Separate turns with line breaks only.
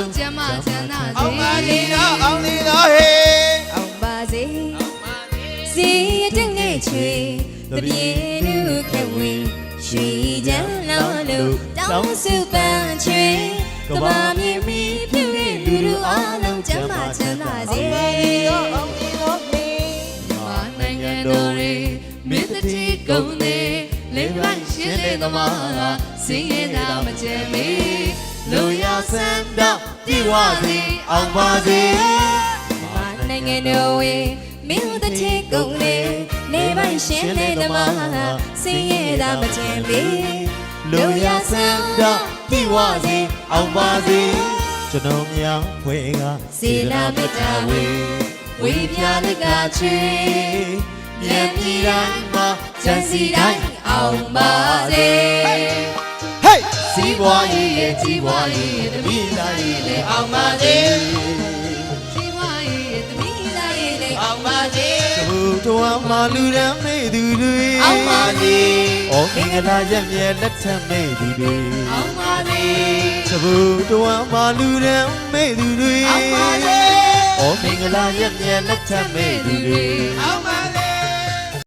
လုံးကျမ်းမာချမ်းသာ
အောင်ပါ
စေ
လေတော့အောင်လေတော့ဟေး
အောင်ပါစေစီရတဲ့နေချွေတပြေလူခဲဝေရွှေချမ်းလောလို့တောင်းစုပန်းချွေကဘာမြေမီပြည့်ရဲ့လူလူအားလုံးကျမ်းမာချမ်းသာစေ
တော့အောင်လေတော့ဟေး
မာနိုင်ငံတော်ရေမင်းတတိကုံနေလေးပိုင်းရှင်းတဲ့သမားစင်းရဲတာမကြမ်းမေ
လူရဆန်း တော့ဒီဝစီအောင်ပါစေ
မာနိုင်ငံတော်ရေမင်းတတိကုံနေလေးပိုင်းရှင်းတဲ့သမားစင်းရဲတာမကြမ်းမေ
လူရဆန်းတော့ဒီဝစီအောင်ပါစေကျွန်တော်များဖွေက
စေလာမေတ္တာဝေဝေပြလကချေ
မြန်ပြည်တိုင်းမှာကြံစီတိုင်း
အောင်ပါစေ
ဟေးစီး ပွားရေးရဲ့ကြီးပွားရေးရဲ့တမိသားရေးလည်းအောင်ပါစေ
စီဝါရဲ့တမိသားရဲ့လေ
အောင်ပါစေဘုတော်မှာလူရမ်းမေသူတွေ
အောင်ပါစေ
ဩမင်္ဂလာရက်မြဲလက်ထပ်မေသူတွေ
အောင်ပါစေ
သဘုတော်မှာလူရမ်းမေသူတွေ
အောင်ပါစေ
ဩမင်္ဂလာရက်မြဲလက်ထပ်မေသူတွေ
အောင်ပါစေ